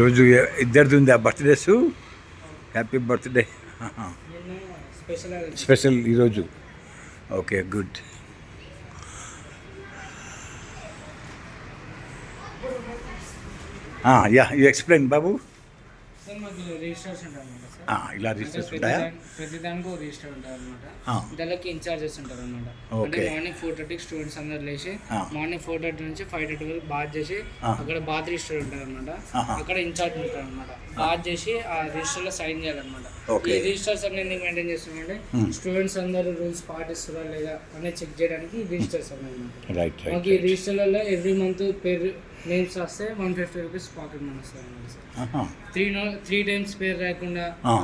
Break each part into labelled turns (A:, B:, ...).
A: ఈరోజు ఇద్దరిది ఉంది. ఆ బర్త్డేస్ హ్యాపీ బర్త్డే
B: స్పెషల్
A: ఈరోజు. Okay good. Yeah you explain బాబు. ఇలా రిజిస్టర్స్
B: ప్రతి
A: ఉంటాయా
B: ప్రతి దానికి రిజిస్టర్ ఉంటారు అనమాట. దానికి ఇన్ఛార్జెస్ ఉంటారు అనమాట అంటే. మార్నింగ్ ఫోర్ థర్టీకి స్టూడెంట్స్ అందరు లేచి. మార్నింగ్ ఫోర్ థర్టీ నుంచి ఫైవ్ థర్టీ వరకు బాత్ చేసి. అక్కడ బాత్ రిజిస్టర్ అనమాట
A: Aha.
B: అక్కడ ఇన్ఛార్జ్ ఉంటారు అనమాట బాత్ చేసి ఆ రిజిస్టర్లో సైన్ చేయాలన్నమాట. ఈ రిజిస్టర్స్ అన్ని ఎందుకు మెయింటైన్ చేస్తున్నామంటే
A: Hmm.
B: స్టూడెంట్స్ అందరూ రూల్స్ పాటిస్తున్నారా లేదా అనేది చెక్ చేయడానికి రిజిస్టర్స్ అన్నమాట మాకు ఈ రిజిస్టర్లలో ఎవ్రీ మంత్ పేరు నేమ్స్ వస్తే one fifty rupees pocket money అన్నమాట
A: sir
B: three no three times పేరు రాకుండా
A: Ah.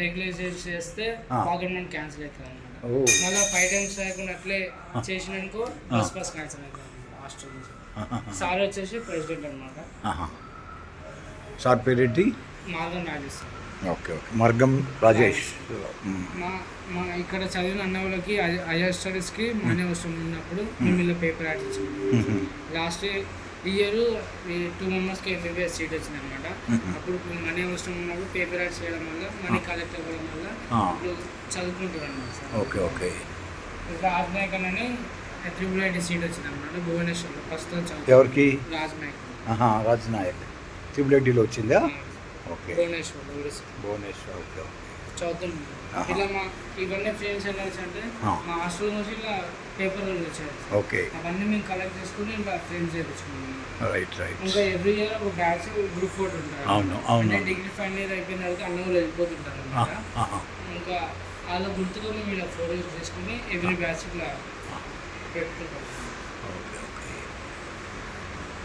B: నెగ్లెక్ట్ చేస్తే
A: Ah.
B: పాకెట్ మనీ క్యాన్సిల్ అవుతుంది అనమాట మళ్ళీ ఫైవ్ టైమ్స్ రాకుండా అట్లే చేసినాకో బస్ బస్ క్యాన్సిల్ అవుతుంది హాస్టల్ నుంచి సార్ వచ్చేసి ప్రెసిడెంట్ అనమాట
A: సార్ పేరేంటి
B: Madhav Rajesh sir
A: okay okay మార్గం రాజేష్
B: మా మా ఇక్కడ చదివిన అన్న వాళ్ళకి హైయర్ స్టడీస్కి మనీ అవసరం ఉన్నప్పుడు మేము పేపర్ యాడ్ ఇచ్చాము లాస్ట్ ఇయర్ టూ మెంబర్స్కి ఎంబీబీఎస్ సీట్ వచ్చింది అనమాట. అప్పుడు మనీ అవసరం ఉన్నప్పుడు పేపర్ యాడ్ చేయడం వల్ల మనీ కలెక్ట్ అవ్వడం వల్ల. ఇప్పుడు చదువుకుంటారు అనమాట సార్.
A: Okay okay.
B: ఇప్పుడు రాజ్నాయకన్ అని త్రిబుల్ ఐటీ సీట్ వచ్చింది అనమాట భువనేశ్వర్లో చదువు
A: ఎవరికి?
B: రాజ్నాయక్
A: ఆహా, రాజ్ నాయక్ ట్రిపుల్ ఐటీలో వచ్చిందా? ఓకే.
B: భువనేశ్వర్లో ఒడిస్సా
A: భువనేశ్వర్ ఓకే ఓకే.
B: ఇలా మా ఇవన్నీ ఫ్రెండ్స్ ఎలా అంటే. మా హాస్టల్ నుంచి ఇలా పేపర్ వచ్చాయి
A: ఓకే.
B: అవన్నీ మేము కలెక్ట్ చేసుకుని ఇలా ఫ్రెండ్స్ చేయించుకున్నాం
A: రైట్ రైట్.
B: ఇంకా ఎవ్రీ ఇయర్ ఒక బ్యాచ్ గ్రూప్ ఫోటో ఉంటారు.
A: అవును, అవును.
B: డిగ్రీ ఫైనల్ ఇయర్ అయిపోయిన తర్వాత అన్న వాళ్ళు వెళ్ళిపోతుంటారు ఇంకా వాళ్ళ గుర్తుగా మేము ఇలా ఫోటోస్ తీసుకుని ఎవ్రీ బ్యాచ్ ఇట్లా పెట్టుకుంటాం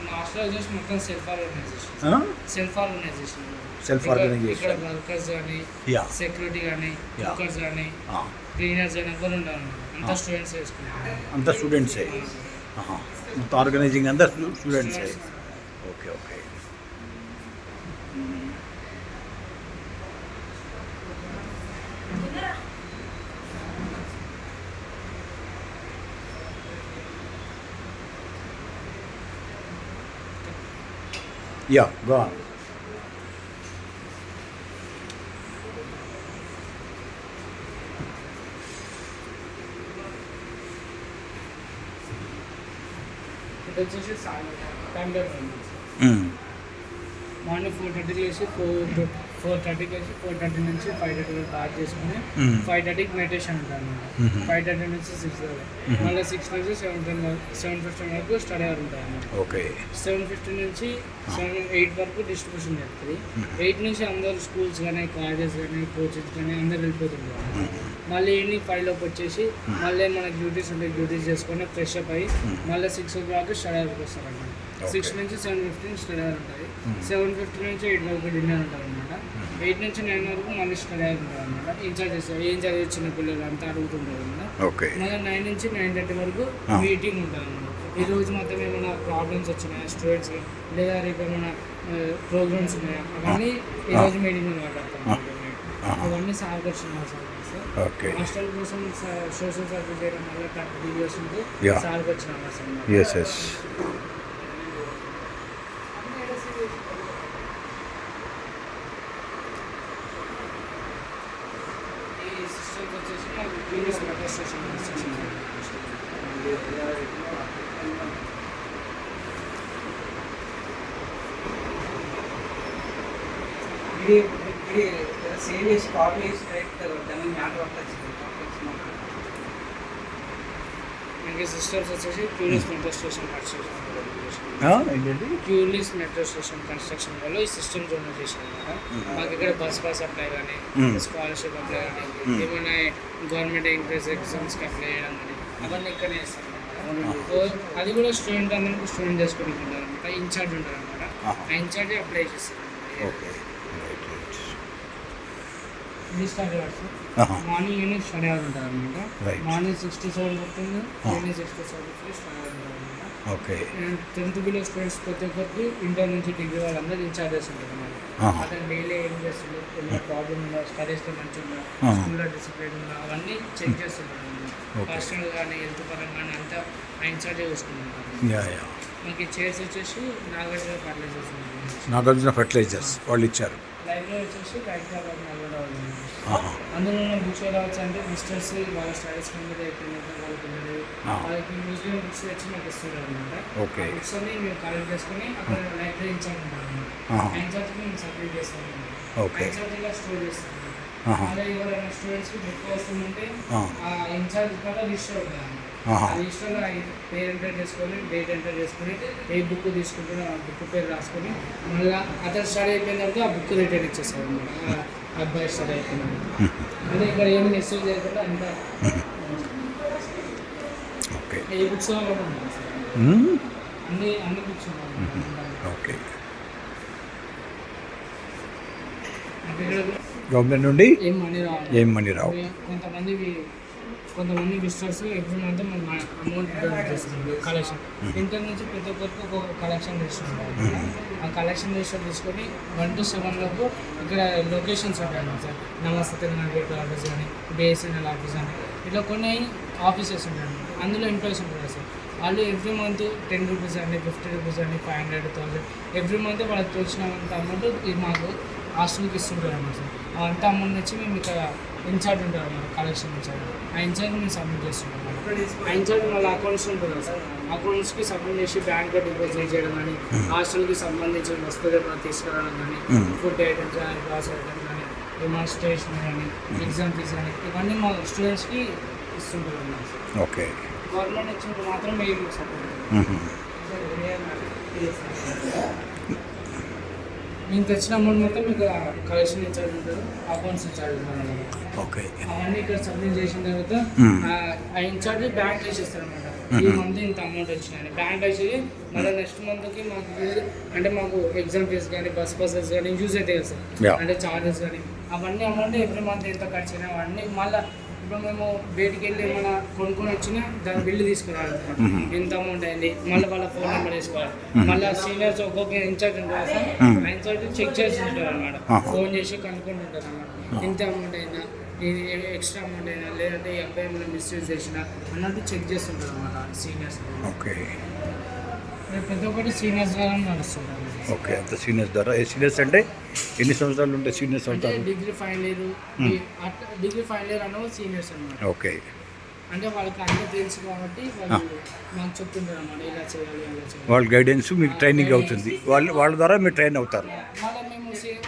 B: హాస్టల్ వచ్చేసి మొత్తం self organization self organization
A: Self organization.
B: ఇక్కడ వర్కర్స్ కానీ సెక్యూరిటీ కానీ. కుక్కర్స్ కానీ క్లీనర్స్ కానీ ఎవరు ఉంటారు అంతా. స్టూడెంట్స్ వేసుకుంటారు
A: అంతా స్టూడెంట్సే. మొత్తం ఆర్గనైజింగ్ అంతా స్టూడెంట్సే okay okay. Yeah go on
B: ఇది వచ్చేసి టైం టేబుల్ మార్నింగ్ ఫోర్ థర్టీకి వేసి ఫోర్ ఫోర్ థర్టీకి వేసి ఫోర్ థర్టీ నుంచి ఫైవ్ థర్టీ వరకు బాత్ చేసుకుని. ఫైవ్ థర్టీకి మెడిటేషన్
A: Mhm.
B: ఫైవ్ థర్టీ నుంచి సిక్స్. మళ్ళీ సిక్స్ నుంచి సెవెన్ టెన్ సెవెన్ ఫిఫ్టీన్ వరకు స్టడీ అవర్ అనమాట
A: ఓకే
B: సెవెన్ ఫిఫ్టీన్ నుంచి సెవెన్ ఎయిట్ వరకు డిస్ట్రిబ్యూషన్ జరుగుతుంది
A: Mhm.
B: ఎయిట్ నుంచి అందరు స్కూల్స్ కానీ కాలేజెస్ కానీ కోచెస్ కానీ అందరు వెళ్ళిపోతుంటారు మళ్ళీ ఈవినింగ్ ఫైవ్ లోపు వచ్చేసి మళ్ళీ మనకి డ్యూటీస్ ఉంటాయి డ్యూటీస్ చేసుకొని ఫ్రెష్ అప్ అయ్యి. మళ్ళీ సిక్స్ ఓ క్లాక్ స్టడీ అవర్కి వస్తారు అనమాట
A: Okay.
B: సిక్స్ నుంచి సెవెన్ ఫిఫ్టీన్ స్టడీ అవర్ ఉంటుంది
A: Mhm.
B: సెవెన్ ఫిఫ్టీ నుంచి ఎయిట్ వరకు డిన్నర్ ఉంటుంది అనమాట ఎయిట్ నుంచి నైన్ వరకు మళ్ళీ స్టడీ అవర్ ఉంటుంది అనమాట ఇన్ఛార్జ్ చేస్తారు ఏం చదివి చిన్న పిల్లలు అంతా అడుగుతుంటారు అనమాట
A: ఓకే
B: మళ్ళీ నైన్ నుంచి నైన్ థర్టీ వరకు. మీటింగ్ ఉంటుంది అనమాట ఈ రోజు మొత్తం ఏమైనా ప్రాబ్లమ్స్ వచ్చినాయా? స్టూడెంట్స్ లేదా రేపు ఏమైనా ప్రోగ్రామ్స్ ఉన్నాయా? అవన్నీ ఈ. రోజు మీటింగ్ మాట్లాడతాం. అవన్నీ సార్.
A: ఓకే
B: హాస్టల్ కోసం సోషల్ సర్వీస్ చేయడం వల్ల ఉంటే
A: Yeah.
B: సార్కి వచ్చిన అవసరం
A: ఎస్ ఎస్
B: ఈ సిస్టమ్స్ వచ్చేసి మాకు ప్రీవియస్ మెట్రో స్టేషన్ కన్స్ట్రక్షన్
C: ఇది ఇది సేవ్ చేసి కాపీ చేసి డైరెక్ట్ దాని మ్యాటర్ వస్తుంది
B: మనకి సిస్టమ్స్ వచ్చేసి puris metro
A: station
B: construction metro station construction వల్ల ఈ సిస్టమ్ జోన్ చేసాం అనమాట
A: Mhm.
B: మాకు ఇక్కడ బస్ పాస్ అప్లై కానీ. స్కాలర్షిప్ అప్లై కానీ. ఏమైనా గవర్నమెంట్ ఎంట్రెన్స్ ఎగ్జామ్స్కి అప్లై చేయడం కానీ అవన్నీ ఇక్కడనే. సో అది కూడా స్టూడెంట్ అందరికీ స్టూడెంట్ చేసుకుని ఉంటారు అనమాట ఇన్ఛార్జ్ ఉంటారు అనమాట. ఆ ఇన్ఛార్జ్ అప్లై చేస్తారు
A: hours.
B: Morning evening study hour ఉంటుంది అనమాట. Morning six to seven
A: Ah.
B: Evening six to seven study hour ఉంటుంది అనమాట
A: ఓకే
B: టెన్త్ బిలో స్టూడెంట్స్ ప్రతి ఒక్కరికి ఇంటర్ నుంచి డిగ్రీ వాళ్ళందరూ ఇన్ఛార్జెస్ ఉంటారు అన్నమాట
A: ఆహా.
B: అతను డైలీ ఏం చేస్తుందో ఏమైనా ప్రాబ్లమ్ ఉందా స్టడీస్లో మంచిగా ఉందా. స్కూల్లో డిసిప్లిన్ ఉందా అవన్నీ చెక్ చేస్తుంటారు. హాస్టల్ కానీ హెల్త్ పరంగా అంతా ఆ ఇన్ఛార్జే
A: యా
B: మనకి చైర్స్ వచ్చేసి నాగార్జున చేస్తున్నారు
A: నాగార్జున ఫర్టిలైజర్స్ వాళ్ళు ఇచ్చారు
B: లైబ్రరీ వచ్చేసి హైదరాబాద్ నల్గొండ. అందులో బుక్స్ ఎలా వచ్చి అంటే విజిటర్స్ వాళ్ళ స్టడీస్ కింద అయిపోయినట్టు వాళ్ళ పిల్లలు
A: ఆ.
B: వాళ్ళకి మ్యూజియం బుక్స్ తెచ్చి మాకు ఇస్తుంటారు అనమాట
A: ఓకే.
B: బుక్స్ అన్ని మేము కలెక్ట్ చేసుకుని అక్కడ లైబ్రరీ ఇన్ఛార్జ్
A: ఆహా.
B: ఇన్ఛార్జ్ మేము సబ్మిట్ చేస్తాం
A: ఓకే.
B: ఇన్ఛార్జ్ ఇలా స్టోర్ చేస్తాం
A: ఆహా.
B: అలా ఎవరైనా స్టూడెంట్స్కి బుక్ వస్తుందంటే
A: ఆ.
B: ఇన్ఛార్జ్ కూడా రిజిస్టర్ అవుతుంది ఆ రిజిస్టర్లో పేరు ఎంటర్ చేసుకొని డేట్ ఎంటర్ చేసుకొని ఏ బుక్ తీసుకుంటున్నా ఆ బుక్ పేరు రాసుకొని మళ్ళీ అతను స్టడీ అయిపోయిన తర్వాత ఆ బుక్ రిటర్న్ ఇచ్చేస్తారు అనమాట అబ్బాయి స్టడీ అయిపోయినాడు అంటే ఇక్కడ ఏమి మెసేజ్ చేయకుండా అంతా
A: ఓకే.
B: ఏ బుక్స్. అన్ని అన్ని బుక్స్
A: ఓకే. గవర్నమెంట్ నుండి
B: ఏం మనీ
A: ఏం రావు.
B: కొంతమంది కొంతమంది విజిటర్స్ ఎవ్రీ మంత్ మనం అమౌంట్ డొనేట్ చేస్తున్నాం కలెక్షన్ ఇంటర్ నుంచి ప్రతి ఒక్కరికి ఒక కలెక్షన్ తీసుకుంటాం ఆ కలెక్షన్ రిజిస్టర్ తీసుకొని వన్ టు సెవెన్ లోపు ఇక్కడ లొకేషన్స్ ఉంటాయి sir. Namaste Telangana gate office కానీ బిఎస్ఎన్ఎల్ ఆఫీస్ కానీ ఇట్లా కొన్ని ఆఫీసెస్ ఉంటాయి అందులో ఎంప్లాయీస్ ఉంటారు సార్. వాళ్ళు ఎవ్రీ మంత్ టెన్ రూపీస్ అండి ఫిఫ్టీ రూపీస్ అండి five hundred thousand every month వాళ్ళకి తోచినంత అమౌంట్ మాకు హాస్టల్కి ఇస్తుంటారు అన్నమాట సార్. ఆ అంత అమౌంట్ నుంచి మేము ఇక్కడ ఇన్ఛార్జ్ ఉంటారు అన్నమాట కలెక్షన్ ఇన్ఛార్జ్ ఆ ఇన్ఛార్జ్ మేము సబ్మిట్ చేస్తుంటాం. ఆ ఇన్ఛార్జ్ మళ్ళీ అకౌంట్స్ ఉంటుంది కదా సార్. అకౌంట్స్కి సబ్మిట్ చేసి బ్యాంక్లో డిపాజిట్ చేయడం కానీ హాస్టల్కి సంబంధించిన వస్తువులు ఏమైనా తీసుకురావడం కానీ
A: Hmm.
B: ఫుడ్ ఐటమ్స్ కానీ గ్లాస్ ఐటమ్స్ కానీ ఏమైనా స్టేషనరీ కానీ ఎగ్జామ్ ఫీజ్ కానీ ఇవన్నీ మా స్టూడెంట్స్కి ఇస్తుంటారు అన్నమాట
A: ఓకే.
B: గవర్నమెంట్ ఇచ్చినప్పుడు మాత్రం మేము సపోర్ట్
A: మ్మ్.
B: తెచ్చిన అమౌంట్ మొత్తం మీకు కలెక్షన్ ఇన్ఛార్జ్ ఉంటారు అకౌంట్స్ ఇన్ఛార్జ్ ఉంటారు.
A: ఓకే
B: అవన్నీ ఇక్కడ సబ్మిట్ చేసిన తర్వాత. ఆ- ఇన్ఛార్జ్ బ్యాంక్ వేసేస్తారు అనమాట ఈ మంత్ ఇంత అమౌంట్ వచ్చినాయని బ్యాంక్ వేసేది మళ్ళీ నెక్స్ట్ మంత్కి మాకు use- అంటే మాకు ఎగ్జామ్ ఫీస్ కానీ బస్ బస్సెస్ కానీ యూజ్ అవుతాయి కదా సార్
A: Yeah.
B: అంటే చార్జెస్ కానీ అవన్నీ అమౌంట్ ఎవ్రీ మంత్ ఎంత ఖర్చు అయినా అవన్నీ మళ్ళీ ఇప్పుడు మేము బయటికి వెళ్ళి ఏమైనా కొనుక్కొని వచ్చినా దాని బిల్లు తీసుకురావాలి. ఎంత అమౌంట్ అయింది? మళ్ళీ వాళ్ళ ఫోన్ నెంబర్ వేసుకోవాలి. మళ్ళీ సీనియర్స్ ఒక్కొక్క ఇన్ఛార్జ్ ఉంటుంది సార్. ఆ ఇన్ఛార్జ్ చెక్ చేసి ఉంటారు అనమాట. ఫోన్ చేసి కనుక్కుంటుంటారు అనమాట ఇంత అమౌంట్ అయినా ఇది ఎక్స్ట్రా అమౌంట్ అయినా లేదంటే ఈ అబ్బాయి ఏమైనా మిస్యూజ్ చేసినా అన్నట్టు చెక్ చేస్తుంటారు అనమాట సీనియర్స్
A: ఓకే.
B: ప్రతి ఒక్కటి సీనియర్స్ ద్వారా నడుస్తుంటారు.
A: ఓకే అంత సీనియర్స్ ద్వారా. ఏ సీనియర్స్ అంటే ఎన్ని సంవత్సరాలు ఉంటే సీనియర్స్ అవుతారు?
B: Degree final year degree final year అన్న సీనియర్స్ అనమాట
A: ఓకే.
B: అంటే వాళ్ళకి అంతా తెలుసు కాబట్టి వాళ్ళు మాకు చెప్తుంటారు అనమాట ఇలా చేయాలి అలా చేయాలి.
A: వాళ్ళ గైడెన్స్ మీకు ట్రైనింగ్ అవుతుంది. వాళ్ళ వాళ్ళ ద్వారా మీరు ట్రైన్ అవుతారు.
B: మళ్ళీ మేము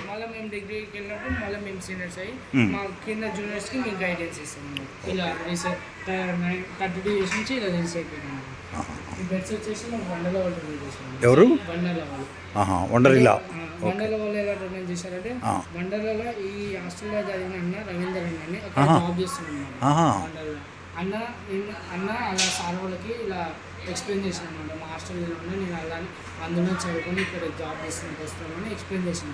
B: మళ్ళీ మేము డిగ్రీకి వెళ్ళినప్పుడు మళ్ళీ మేము సీనియర్స్ అయ్యి. మా కింద జూనియర్స్కి మేము గైడెన్స్ ఇస్తాం అన్నమాట. ఇలా రీసెట్ థర్టీ టూ ఇయర్స్ నుంచి ఇలా రీల్స్ అయిపోయినాం
A: ఆహా.
B: ఈ బెడ్స్ వచ్చేసి మాకు బండల వాళ్ళు
A: ఎవరు?
B: బండల వాళ్ళు.
A: వండరిలా
B: బండల వాళ్ళు ఎలా డొనేట్ చేశారంటే. బండలలో ఈ హాస్టల్లో చదివిన అన్న రవీందర్ అన్న అని అక్కడ. జాబ్. బండలలో అన్న అన్న అలా సార్ వాళ్ళకి ఇలా ఎక్స్ప్లెయిన్ చేసిన అనమాట మా హాస్టల్లో ఉండి నేను అలా అందులో చదువుకొని ఇక్కడ జాబ్ చేస్తున్నట్టు వస్తామని ఎక్స్ప్లెయిన్ చేసిన.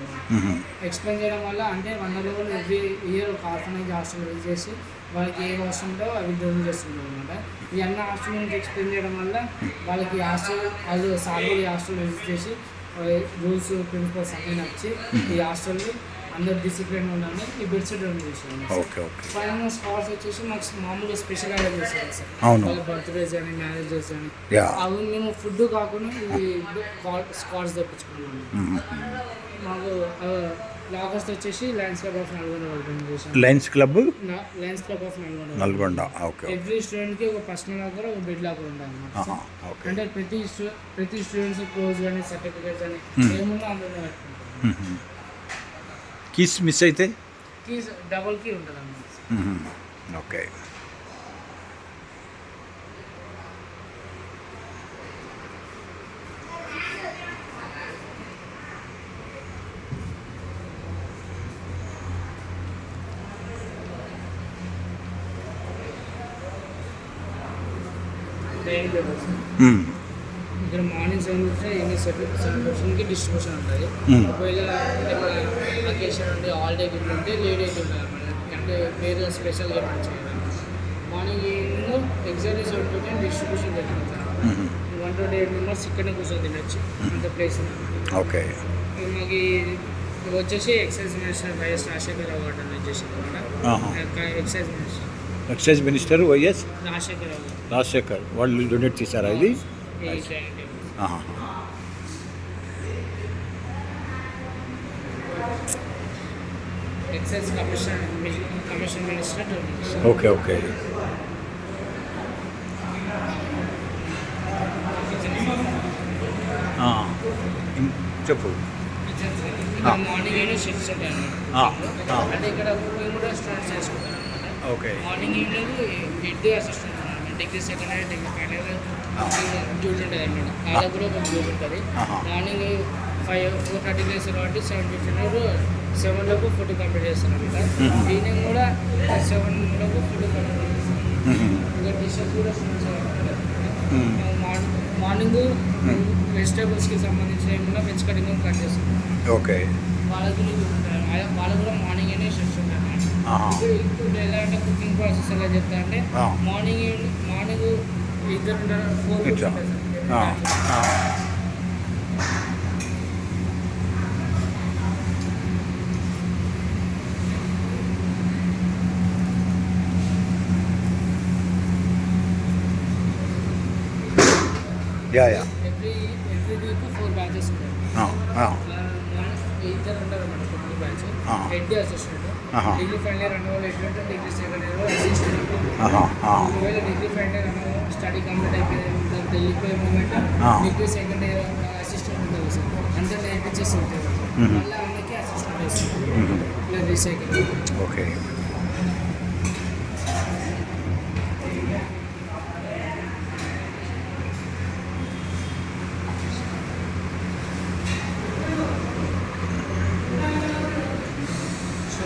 B: ఎక్స్ప్లెయిన్ చేయడం వల్ల అంటే వందల వాళ్ళు ఎవ్రీ ఇయర్ ఒక ఆర్ఫనైజ్ హాస్టల్ విజిట్ చేసి వాళ్ళకి ఏ అవసరం ఉందో అవి డొనేట్ చేస్తుంటారు అనమాట ఈ అన్న హాస్టల్ గురించి ఎక్స్ప్లెయిన్ చేయడం వల్ల వాళ్ళకి హాస్టల్ వాళ్ళు సార్ హాస్టల్ విజిట్ చేసి రూల్స్ ప్రిన్సిపల్స్ అన్నీ నచ్చి ఈ హాస్టల్ అందరు డిసిప్లిన్ ఉండాలని ఈ బెడ్ సెట్ డొనేట్ చేసాను
A: ఓకే ఓకే.
B: ఫైనల్ స్కార్స్ వచ్చేసి మాకు మామూలుగా స్పెషల్ అరేంజ్ చేస్తారు సార్.
A: అవును.
B: వాళ్ళ బర్త్డేస్ కానీ మ్యారేజెస్
A: యా
B: అవి మేము ఫుడ్ కాకుండా ఈ స్కార్స్ తెప్పించుకున్నాము. మాకు లాగస్ట్ వచ్చేసి Lions Club of Nalgonda open చేశాం.
A: Lions Club?
B: Lions Club of Nalgonda
A: Nalgonda okay
B: every స్టూడెంట్కి ఒక పర్సనల్ లాగా ఒక బెడ్ అన్నమాట
A: ఓకే.
B: అంటే ప్రతి ప్రతి స్టూడెంట్స్ క్లోజ్ కానీ సర్టిఫికేట్స్
A: Hmm.
B: ఏమున్నా అందులో పెట్టుకుంటాం.
A: కీస్ మిస్ అయితే?
B: కీస్ డబల్ కీ ఉంటుంది.
A: ఓకే.
B: ఇక్కడ మార్నింగ్ సెవెన్ నుంచి ఈవినింగ్ సెవెన్ పర్సెంట్కి డిస్ట్రిబ్యూషన్ ఉంటుంది. ఒకవేళ అకేషన్ ఉంటే హాలిడే గిట్ ఉంటే ఉంటుంది అన్నమాట అంటే వేరే స్పెషల్గా ఏమైనా చేయాలి morning evening exactly seven to ten distribution జరుగుతుంది. వన్ ట్వంటీ ఎయిట్ మెంబర్స్ ఇక్కడనే కూర్చొని తినొచ్చు. అంత ప్లేస్
A: ఓకే.
B: మాకు వచ్చేసి excise minister YS Rajasekhar award అని వచ్చేసి
A: ఆహా. Excise minister. Excise
B: minister YS
A: Rajasekhar వాళ్ళు డొనేట్ చేశారా ఇది ఓకే ఓకే చెప్పు
B: మార్నింగ్ అంటే ఇక్కడ కూడా స్టార్ట్
A: చేసుకోండి
B: okay morning evening head assistant degree second year degree final year duty ఉంటుంది అనమాట వాళ్ళకి కూడా ఒక డ్యూటీ ఉంటుంది. Morning five four thirty days కాబట్టి సెవెన్ ఫిఫ్టీన్ సెవెన్లోపు ఫుడ్ కంప్లీట్ చేస్తారు అనమాట. ఈవినింగ్ కూడా సెవెన్లోపు ఫుడ్ కంప్లీట్ చేస్తారు. ఇంకా డిషెస్ కూడా. మార్నింగ్ వెజిటేబుల్స్కి సంబంధించిన ఏమన్నా వెజ్ కటింగ్ కట్ చేస్తాం
A: ఓకే
B: వాళ్ళకి కూడా. ఆ- వాళ్ళకి కూడా మార్నింగ్ అన్నమాట.
A: ఆహా.
B: ఇప్పుడు ఎలా అంటే కుకింగ్ ప్రాసెస్ ఎలా చెప్తా అంటే. మార్నింగ్ మార్నింగ్ ఇద్దరు ఫోర్
A: ఇట్లా. Yeah yeah
B: every every week four batches ఉంటాయి. ఇద్దరు ఉంటారు అన్నమాట cooking batch.
A: Head
B: assistant. Degree final రెండు వాళ్ళు ఎటువంటి డిగ్రీ సెకండ్ ఇయర్. ఒకవేళ డిగ్రీ ఫైనల్ స్టడీ కంప్లీట్ అయిపోయింది వెళ్ళిపోయే
A: moment.
B: Degree second year assistant ఉంటుంది సార్. అంతా నేర్పించేసి
A: మ్మ్.
B: మళ్ళీ ఆయనకి అసిస్టెంట్ రీసైకిల్
A: ఓకే
B: సో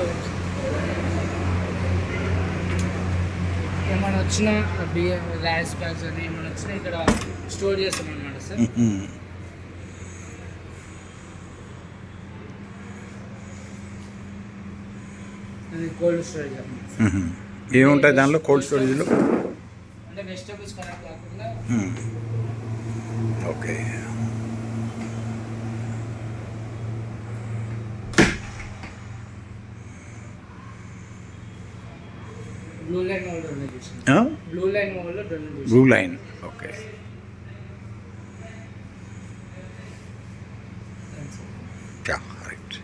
B: ఏమైనా వచ్చిన బియ్యం రైస్ బ్యాగ్స్ అని ఏమైనా వచ్చినా ఇక్కడ స్టోర్ చేస్తాం అనమాట సార్ కోల్డ్ స్టోరేజ్.
A: ఏముంటాయి దానిలో కోల్డ్ స్టోరేజ్లో
B: అంటే వెజిటేబుల్స్ కరెక్ట్ కాకుండా.
A: ఓకే
B: బ్లూ లైన్ వాళ్ళు డొనేట్ చేసింది
A: ఆ?
B: బ్లూ లైన్ వాళ్ళు డొనేట్ చేసింది
A: blue line okay right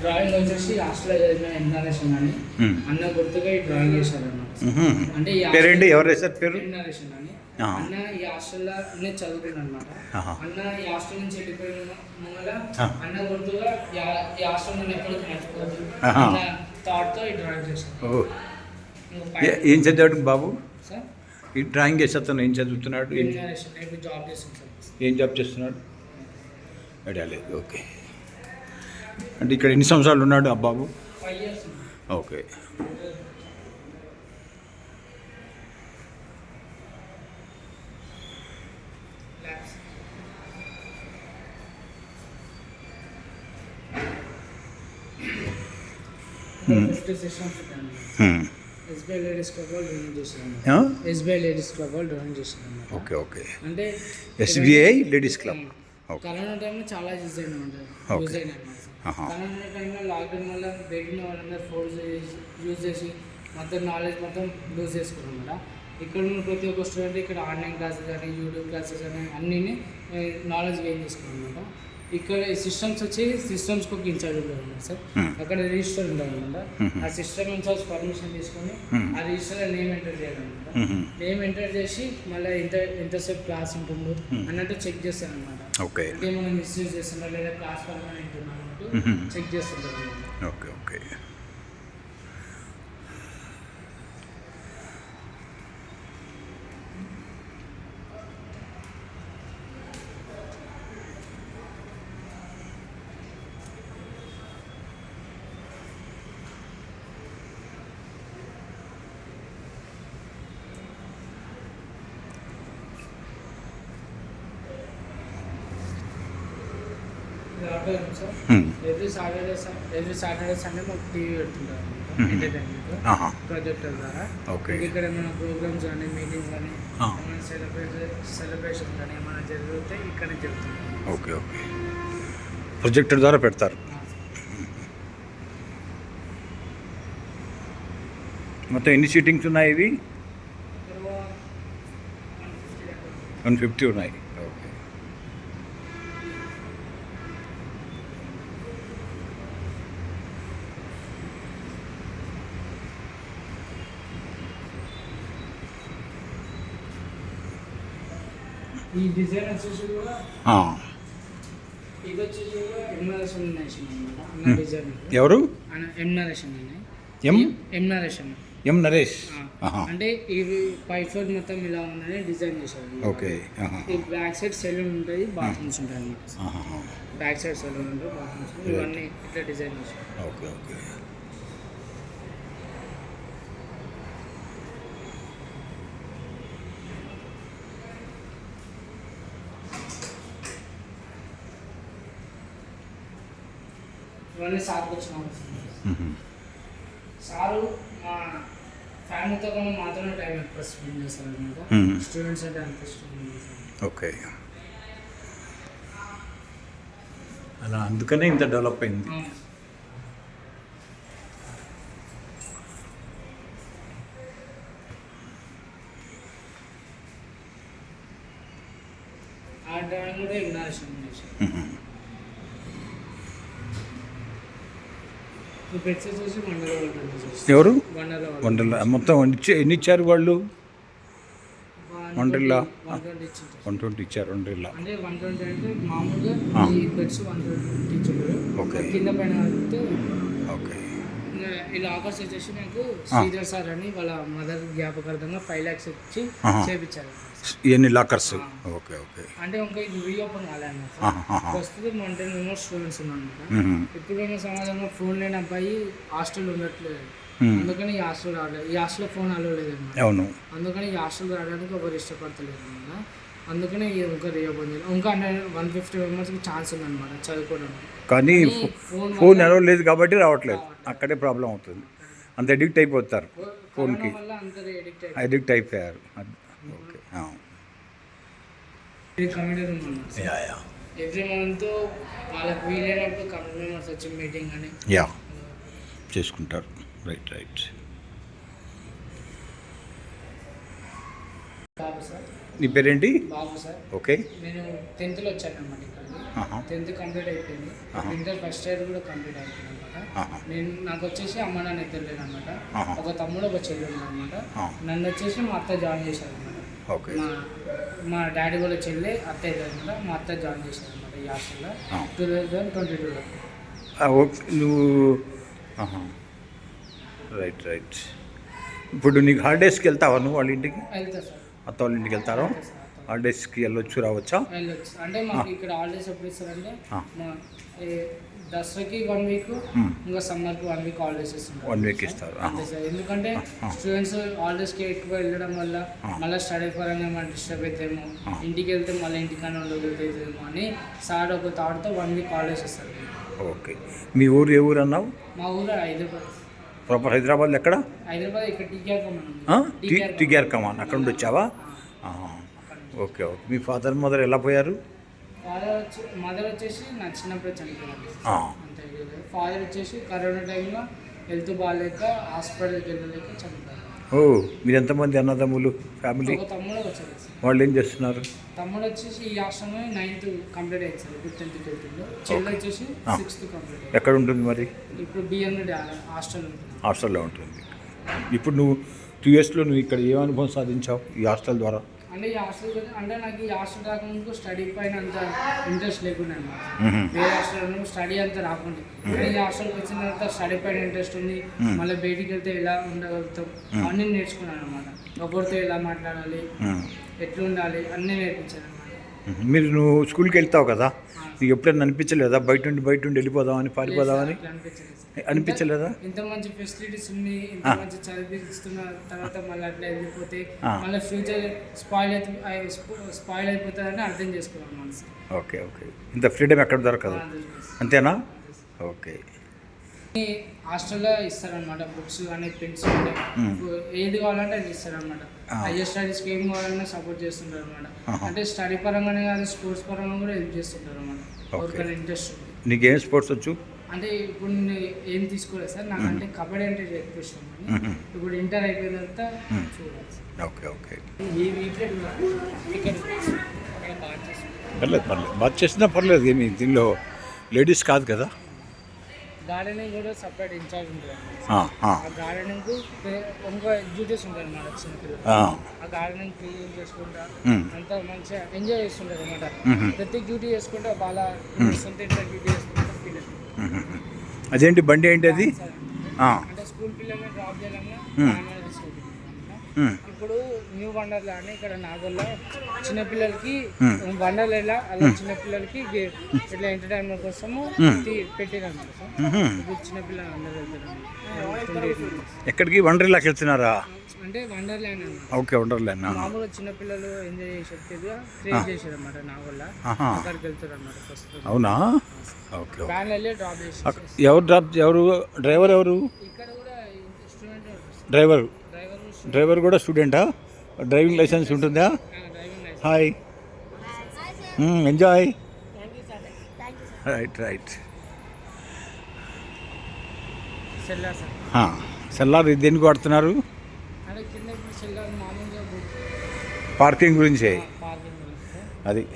B: drawing వచ్చేసి హాస్టల్లో చదివిన ఎన్ఆర్ఎషన్ అని. అన్న గుర్తుగా ఈ డ్రాయింగ్ చేశారన్నమాట. అంటే
A: పేరేంటి? ఎవరు వేశారు పేరు?
B: అని. అన్న ఈ హాస్టల్లో నేను చదువుకున్నాను అనమాట. అన్న ఈ హాస్టల్ నుంచి వెళ్ళిపోయిన ముంగల. అన్న గుర్తుగా ఈ హాస్టల్ నేను ఎప్పటికీ మర్చిపోదు
A: ఆహా.
B: అన్న థాట్తో ఈ డ్రాయింగ్ చేశాను
A: ఏ- చదివాడు బాబు?
B: సార్?
A: ఈ డ్రాయింగ్ వేసే అతను ఏం చదువుతున్నాడు? ఏం-
B: జాబ్
A: చేస్తున్నాడు? ఐడియా లేదు. ఓకే. అంటే ఇక్కడ ఎన్ని సంవత్సరాలు ఉన్నాడు ఆ బాబు?
B: Five years
A: Okay
B: labs
A: Hmm.
B: Fifty systems ఉంటాయి
A: హ్మ్.
B: ఎస్బీఐ లేడీస్ క్లబ్ వాళ్ళు డొనేట్ చేశాను
A: ఆ?
B: ఎస్బీఐ లేడీస్ క్లబ్ వాళ్ళు డొనేట్ చేశాను అన్నమాట.
A: ఓకే ఓకే
B: అంటే
A: SBI ladies club okay
B: corona టైంలో చాలా యూజ్ అయినా. యూజ్ అయినా. కరోనా టైంలో లాక్డౌన్ వల్ల బయట వాళ్ళందరూ ఫోర్స్ యూజ్ చేసి మొత్తం నాలెడ్జ్ మొత్తం లూజ్ చేసుకున్నాం అనమాట ఇక్కడ ఉన్న ప్రతి ఒక్క స్టూడెంట్ ఇక్కడ ఆన్లైన్ క్లాసెస్ కానీ యూట్యూబ్ క్లాసెస్ కానీ అన్నీ నాలెడ్జ్ గెయిన్ చేసుకున్నాం అనమాట ఇక్కడ సిస్టమ్స్ వచ్చి సిస్టమ్స్కి ఒక ఇన్ఛార్జ్ ఉంటారు సార్. అక్కడ రిజిస్టర్
A: Mhm.
B: ఆ సిస్టమ్ ఇన్ఛార్జ్ పర్మిషన్ తీసుకొని. ఆ రిజిస్టర్లో నేమ్ ఎంటర్ చేయాలన్నమాట. నేమ్ ఎంటర్ చేసి మళ్ళీ ఎంత ఎంతసేపు క్లాస్ ఉంటుందో. అన్నట్టు చెక్ చేస్తాను అనమాట
A: ఓకే
B: అంటే మనం మిస్యూజ్ చేస్తున్నా లేదా క్లాస్
A: Mhm.
B: చెక్ చేస్తుంటారు.
A: ఓకే ఓకే
B: హాల్లో సార్. ఎవ్రీ సాటర్డే ఎవ్రీ మాకు టీవీ పెడుతుంటారు ఎంటర్టైన్మెంట్ ప్రొజెక్టర్ hmm.
A: ద్వారా.
B: ఇక్కడ ఏమైనా ప్రోగ్రామ్స్ కానీ మీటింగ్స్ కానీ ఏమైనా సెలబ్రేషన్ కానీ ఏమైనా జరిగితే ఇక్కడే జరుగుతుంది
A: ఓకే ఓకే ప్రొజెక్టర్ ద్వారా పెడతారు. మొత్తం ఎన్ని సీటింగ్స్ ఉన్నాయి ఇవి? వన్ ఫిఫ్టీ ఉన్నాయి.
B: ఈ డిజైన్ వచ్చేసి కూడా. ఇది వచ్చేసి కూడా ఎం నరేషన్ అన్న. డిజైన్
A: ఎవరు?
B: ఎం నరేషన్ అన్న
A: ఎం?
B: ఎం నరేషన్.
A: ఎం నరేష్.
B: అంటే ఇవి పైఫోర్ మొత్తం ఇలా ఉందని డిజైన్ చేశారు.
A: ఓకే.
B: ఈ బ్యాక్ సైడ్ సెలూన్ ఉంటుంది బాత్రూమ్స్ ఉంటాయి అన్నమాట. బ్యాక్ సైడ్ సెలూన్ ఉంటుంది బాత్రూమ్స్ ఇవన్నీ ఇట్లా డిజైన్ చేశారు.
A: Okay okay.
B: ఇవన్నీ సార్కి వచ్చిన. సారు మా ఫ్యామిలీతో కూడా మాత్రమే టైం ఎక్కువ స్పెండ్ చేస్తారు అనమాట. స్టూడెంట్స్ అంటే అంత ఇష్టం.
A: ఓకే అలా అందుకనే ఇంత డెవలప్ అయింది
B: అవును. ఆ డ్రాయింగ్ కూడా ఇగ్నారేషన్ చేశారు
A: మ్మ్.
B: ఈ పెట్స్ వచ్చేసి వండర్లో ఉంటుంది
A: ఎవరు?
B: వండర్లో
A: మొత్తం ఇచ్చి ఎన్ని ఇచ్చారు వాళ్ళు వండర్లా?
B: వన్ ట్వంటీ
A: ఇచ్చారు వండర్లా. ఓకే.
B: కింద పైన కలిపితే
A: ఓకే.
B: ఈ లాకర్స్ వచ్చేసి నాకు శ్రీధర్ సార్ అని వాళ్ళ మదర్ జ్ఞాపకార్థంగా ఫైవ్ ల్యాక్స్ ఇచ్చి. చేపించారు.
A: ఇవన్నీ లాకర్స్. Okay okay.
B: అంటే ఇంకా ఇది రీఓపెన్
A: ఆహా.
B: ప్రస్తుతం టెన్ మెంబర్స్ స్టూడెంట్స్
A: మ్మ్.
B: ఇప్పుడున్న సమాజంలో ఫోన్ లేని అబ్బాయి హాస్టల్ ఉండట్లేదు
A: మ్మ్.
B: అందుకని ఈ హాస్టల్ రావట్లేదు. ఈ హాస్టల్లో ఫోన్ అలో లేదన్నమాట.
A: అవును.
B: అందుకని ఈ హాస్టల్ రావడానికి ఒకరు ఇష్టపడతలేదు అనమాట అందుకని ఇంకా రీఓపెన్ చేయాలి ఇంకా అంటే వన్ ఫిఫ్టీ మెంబర్స్కి ఛాన్స్ ఉందన్నమాట చదువుకోవడానికి.
A: కానీ
B: ఫోన్
A: ఎలా లేదు కాబట్టి రావట్లేదు. అక్కడే ప్రాబ్లం అవుతుంది. అంత అడిక్ట్ అయిపోతారు ఫోన్కి అడిక్ట్ అయిపోయారు.
B: ఎవ్రీ మంత్ వాళ్ళకి వీలైనప్పుడు కమిటీ మెంబర్స్ వచ్చి మీటింగ్ అని.
A: యా చేసుకుంటారు. రైట్ రైట్ నీ పేరేంటి?
B: బాబు సార్.
A: ఓకే
B: నేను టెన్త్లో వచ్చాను అనమాట ఇక్కడికి.
A: ఆహా.
B: టెన్త్ కంప్లీట్ అయిపోయింది. ఇంటర్ ఫస్ట్ ఇయర్ కూడా కంప్లీట్ అయిపోయింది అనమాట
A: ఆహా.
B: నేను నాకు వచ్చేసి అమ్మ నాన్న ఇద్దరు అనమాట
A: ఆహా.
B: ఒక తమ్ముడు ఒక చెల్లి అనమాట
A: ఆ.
B: నన్ను వచ్చేసి మా అత్త జాయిన్ చేశారు మా మా డాడీ కూడా చెల్లి అత్త ఇద్దరు అనమాట మా అత్త జాయిన్ చేశారు అనమాట ఈ హాస్టల్లో. టూ థౌజండ్ ట్వంటీ టూలో
A: ఓకే నువ్వు. రైట్ రైట్ ఇప్పుడు నీకు హాలిడేస్కి వెళ్తావా నువ్వు వాళ్ళ ఇంటికి?
B: వెళ్తా సార్.
A: అత్త వాళ్ళ ఇంటికి వెళ్తారా. హాలిడేస్కి వెళ్ళొచ్చు రావచ్చా?
B: వెళ్ళొచ్చు. అంటే మాకు ఇక్కడ హాలిడేస్ ఎప్పుడు ఇస్తారంటే దసరాకి వన్ వీక్
A: మ్మ్.
B: ఇంకా సమ్మర్కి వన్ వీక్ హాలిడేస్ ఇస్తుంటారు
A: వన్ వీక్ ఇస్తారు.
B: ఎందుకంటే. స్టూడెంట్స్ హాలిడేస్కి ఎక్కువ వెళ్ళడం వల్ల
A: ఆ.
B: మళ్ళీ స్టడీ పరంగా మనం డిస్టర్బ్ అవుతామో. ఇంటికి వెళ్తే మళ్ళీ ఇంటికన్నా ఉండగలుగుతామో అని సార్ ఒక థాట్తో వన్ వీక్ హాలిడేస్ ఇస్తారు.
A: ఓకే మీ ఊరు ఏ ఊరు అన్నావు?
B: మా ఊరు హైదరాబాద్.
A: ప్రాపర్ హైదరాబాద్ ఎక్కడ?
B: హైదరాబాద్ ఇక్కడ టీకేఆర్
A: ఆ? T TR Kaman. అక్కడ నుండి వచ్చావా. ఓకే ఓకే మీ ఫాదర్ మదర్ ఎలా పోయారు?
B: ఫాదర్ వచ్చి మదర్ వచ్చేసి నా చిన్నప్పుడు. అంతే ఫాదర్ వచ్చేసి కరోనా టైంలో హెల్త్ బాగాలేక హాస్పిటల్కి వెళ్ళలేక చనిపోయారు.
A: ఓ మీరు ఎంతమంది అన్నదమ్ములు ఫ్యామిలీ
B: ఒక తమ్ముడు వచ్చారు
A: వాళ్ళు ఏం చేస్తున్నారు?
B: తమ్ముడు వచ్చేసి ఈ హాస్టల్లో నైన్త్ కంప్లీట్ అయింది సార్ ఇప్పుడు టెన్త్కి వెళ్తుందో చెల్లి వచ్చేసి. సిక్స్త్ కంప్లీట్ అయింది.
A: ఎక్కడ ఉంటుంది మరి?
B: ఇప్పుడు బిఎన్డి హాస్టల్ ఉంటుంది.
A: హాస్టల్లో ఉంటుంది. ఇప్పుడు నువ్వు టూ ఇయర్స్లో నువ్వు ఇక్కడ ఏ అనుభవం సాధించావు ఈ హాస్టల్ ద్వారా?
B: అంటే ఈ హాస్టల్ అంటే నాకు ఈ హాస్టల్ రాకముందుకు స్టడీ పైన అంత ఇంట్రెస్ట్ లేకుండా అనమాట. వేరే హాస్టల్ స్టడీ అంత రాకుండా ఈ హాస్టల్కి వచ్చిన తర్వాత స్టడీ పైన ఇంట్రెస్ట్ ఉంది. మళ్ళీ బయటికి వెళ్తే ఎలా ఉండగలుగుతాం. అన్నీ నేర్చుకున్నాను అనమాట ఒకరితో ఎలా మాట్లాడాలి. ఎట్లా ఉండాలి అన్నీ నేర్పించాను.
A: మీరు నువ్వు స్కూల్కి వెళ్తావు కదా? నీకు ఎప్పుడైనా అనిపించలేదా? బయట నుండి బయట నుండి వెళ్ళిపోదామని పారిపోదామని? అనిపించలేదా.
B: ఇంత మంచి ఫెసిలిటీస్ ఉంది ఇంత. మంచి చదివిస్తున్న తర్వాత మళ్ళీ అట్లా వెళ్ళిపోతే. మళ్ళీ ఫ్యూచర్ స్పాయిల్ అయితే స్పాయిల్ అయిపోతుందని అర్థం చేసుకోవాలి మనసు
A: ఓకే ఓకే. ఇంత ఫ్రీడమ్ ఎక్కడ దొరకదు? అంతేనా? ఓకే.
B: హాస్టల్లో ఇస్తారనమాట బుక్స్ కానీ పెన్స్ కానీ. ఏది కావాలంటే అది ఇస్తారనమాట. హైయర్ స్టడీస్కి ఏం కావాలన్నా సపోర్ట్ చేస్తుంటారు అనమాట. అంటే స్టడీ పరంగానే కాదు స్పోర్ట్స్ పరంగా కూడా హెల్ప్ చేస్తుంటారు అనమాట ఇంట్రెస్ట్.
A: నీకేం స్పోర్ట్స్ వచ్చు?
B: అంటే ఇప్పుడు నేను ఏం తీసుకోలేదు సార్. నాకంటే కబడ్డీ అంటే ఎక్కువ ఇష్టం. ఇప్పుడు ఇంటర్ అయిపోయిన తర్వాత
A: మ్మ్.
B: చూడాలి
A: ఓకే ఓకే.
B: ఈ వీక్లో ఇక్కడ ఇక్కడ బాగా చేసుకుంటాం
A: పర్లేదు పర్లేదు. బాగా చేసినా పర్లేదు ఏమి దీనిలో లేడీస్ కాదు కదా?
B: గార్డెనింగ్ కూడా సపరేట్ ఇన్ఛార్జ్ ఉంటుంది
A: ఆ,
B: గార్డెనింగ్ ఇంకో ఎగ్జిక్యూటివ్స్ ఉంటారు అన్నమాట చిన్నపిల్లలు.
A: ఆ.
B: ఆ గార్డెనింగ్ క్లీన్ చేసుకుంటా. అంతా మంచిగా ఎంజాయ్ చేస్తుంటారు అనమాట. ప్రతి డ్యూటీ చేసుకుంటా వాళ్ళ సొంత ఇంట్లో డ్యూటీ చేసుకుంటా ఫీల్ అవుతుంది.
A: అదేంటి బండి ఏంటి అది
B: అంటే స్కూల్ పిల్లల్ని డ్రాప్ చేయాలన్నా. ఇప్పుడు న్యూ వండర్లా అని ఇక్కడ నాగోల్లో చిన్నపిల్లలకి. వండర్లా అలా చిన్నపిల్లలకి ఇట్లా ఎంటర్టైన్మెంట్ కోసము. ఇప్పుడు చిన్నపిల్లలు అందరూ మెంబర్స్.
A: ఎక్కడికి వండర్లాకి వెళ్తున్నారా?
B: అంటే అన్నమాట.
A: ఓకే వండర్లానా
B: మామూలుగా చిన్నపిల్లలు ఎంజాయ్ చేసేట్టుగా క్రియేట్ చేశారు అనమాట నాగోల్లో.
A: ఆహా.
B: అక్కడికి వెళ్తారు అన్నమాట ఫస్ట్
A: అవునా ఓకే ఎవరు డ్రాప్ ఎవరు డ్రైవర్ ఎవరు?
B: ఇక్కడ కూడా
A: డ్రైవర్
B: డ్రైవర్
A: కూడా స్టూడెంటా డ్రైవింగ్ లైసెన్స్ ఉంటుందా?
D: Hi. Enjoy.
A: Right right.
B: Cellar sir.
A: Cellar దేనికి వాడుతున్నారు? పార్కింగ్ గురించే?
B: పార్కింగ్ గురించి సార్.
A: అది.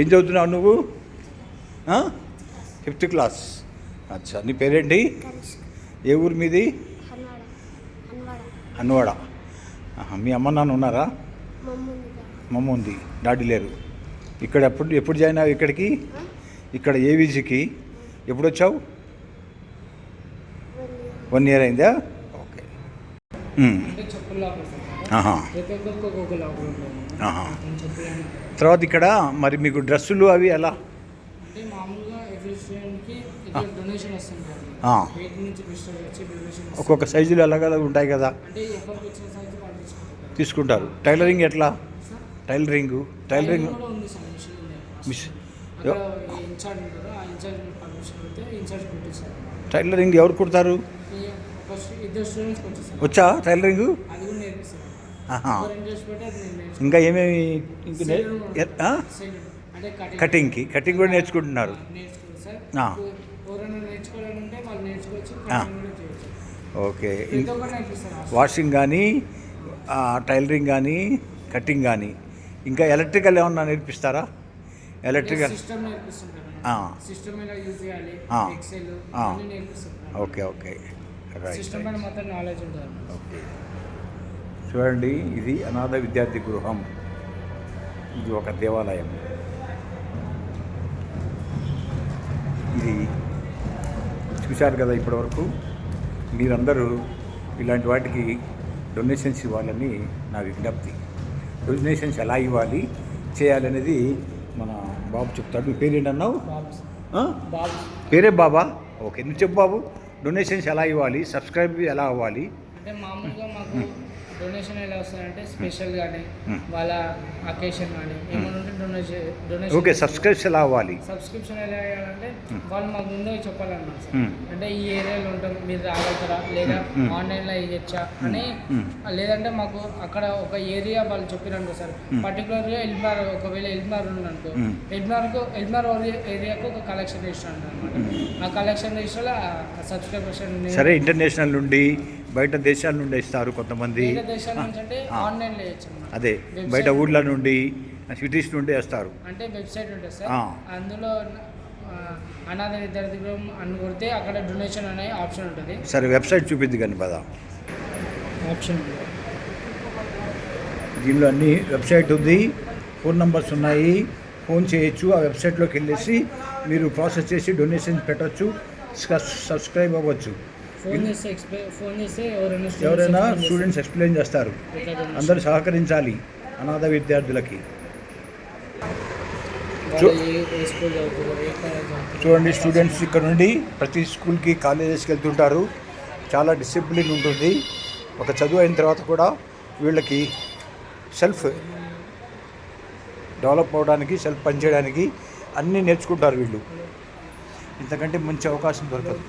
A: ఏం చదువుతున్నావు నువ్వు? Fifth class. అచ్చా నీ పేరేంటి? ఏ ఊరు మీది? అన్నవాడ మీ అమ్మ నాన్న ఉన్నారా? మమ్మ ఉంది డాడీ లేరు. ఇక్కడ ఎప్పుడు ఎప్పుడు జాయిన్ అయ్యావు ఇక్కడికి? ఇక్కడ ఏవీజీకి. ఎప్పుడు వచ్చావు వన్ ఇయర్ అయిందా? ఓకే. తర్వాత ఇక్కడ మరి మీకు డ్రెస్సులు అవి ఎలా?
B: డొనేషన్ వస్తుంటారు.
A: ఒక్కొక్క సైజులు అలాగ ఉంటాయి కదా.
B: తీసుకుంటారు.
A: టైలరింగ్ ఎట్లా? టైలరింగ్. టైలరింగ్. మిస్ టైలరింగ్ ఎవరు కుడతారు? వచ్చా టైలరింగ్? ఇంకా ఏమేమి? కటింగ్కి. కటింగ్ కూడా నేర్చుకుంటున్నారు.
B: ఎవరైనా నేర్చుకోవాలంటే వాళ్ళు నేర్చుకోవచ్చు
A: ఓకే. వాషింగ్ కానీ టైలరింగ్ కానీ కటింగ్ కానీ ఇంకా ఎలక్ట్రికల్ ఏమన్నా నేర్పిస్తారా?
B: Electrical okay okay. Right
A: okay. చూడండి ఇది అనాథ విద్యార్థి గృహం. ఇది ఒక దేవాలయం. ఇది చూశారు కదా ఇప్పటివరకు. మీరందరూ ఇలాంటి వాటికి డొనేషన్స్ ఇవ్వాలని నా విజ్ఞప్తి. డొనేషన్స్ ఎలా ఇవ్వాలి చేయాలనేది మన బాబు చెప్తాడు. మీ పేరేంటన్నావు? పేరే బాబా? ఓకే నువ్వు చెప్పు బాబు? డొనేషన్స్ ఎలా ఇవ్వాలి సబ్స్క్రైబ్ ఎలా అవ్వాలి?
B: అంటే మామూలుగా మాకు డొనేషన్ ఎలా వస్తుందంటే స్పెషల్ కానీ
A: Hmm.
B: వాళ్ళ అకేషన్ కానీ ఏమైనా ఉంటే డొనేషన్ డొనేషన్
A: ఓకే సబ్స్క్రైబ్స్ ఎలా అవ్వాలి.
B: సబ్స్క్రిప్షన్ ఎలా చేయాలంటే వాళ్ళు మాకు ముందే చెప్పాలన్నమాట
A: Hmm.
B: అంటే ఈ ఏరియాలో ఉంటాం మీరు రాగలుగుతారా? లేదా
A: Hmm.
B: ఆన్లైన్లో ఇవ్వచ్చా అని
A: Hmm.
B: లేదంటే మాకు అక్కడ ఒక ఏరియా వాళ్ళు చెప్పిరనుకో సార్. పర్టికులర్గా ఎల్మార్ ఒకవేళ ఎల్మార్ ఉందనుకో
A: Hmm.
B: ఎల్మార్కు ఎల్మార్ ఏరియాకు ఒక కలెక్షన్ రిజిస్టర్ అనమాట ఆ కలెక్షన్ రిజిస్టర్లో సబ్స్క్రిప్షన్
A: సరే ఇంటర్నేషనల్ నుండి బయట దేశాల నుండి ఇస్తారు కొంతమంది. అదే. బయట ఊళ్ళ నుండి సిటీస్ నుండి వేస్తారు.
B: అంటే వెబ్సైట్ ఉంటుంది సార్. అందులో అనాథ విద్యార్థి గృహం అని కొడితే అక్కడ డొనేషన్ అనే ఆప్షన్ ఉంటుంది.
A: సరే వెబ్సైట్ చూపిద్ది కానీ పద.
B: ఆప్షన్
A: దీనిలో అన్ని వెబ్సైట్ ఉంది. ఫోన్ నంబర్స్ ఉన్నాయి. ఫోన్ చేయొచ్చు. ఆ వెబ్సైట్లోకి వెళ్ళేసి మీరు ప్రాసెస్ చేసి డొనేషన్స్ పెట్టవచ్చు సబ్స్క్రైబ్ అవ్వచ్చు.
B: ఎవరైనా
A: స్టూడెంట్స్ ఎక్స్ప్లెయిన్ చేస్తారు. అందరూ సహకరించాలి. అనాథ విద్యార్థులకి. చూడండి స్టూడెంట్స్ ఇక్కడ నుండి ప్రతి స్కూల్కి కాలేజెస్కి వెళ్తుంటారు. చాలా డిసిప్లిన్ ఉంటుంది. ఒక చదువు అయిన తర్వాత కూడా వీళ్ళకి సెల్ఫ్ డెవలప్ అవడానికి సెల్ఫ్ పనిచేయడానికి అన్నీ నేర్చుకుంటారు వీళ్ళు. ఇంతకంటే మంచి అవకాశం దొరకదు.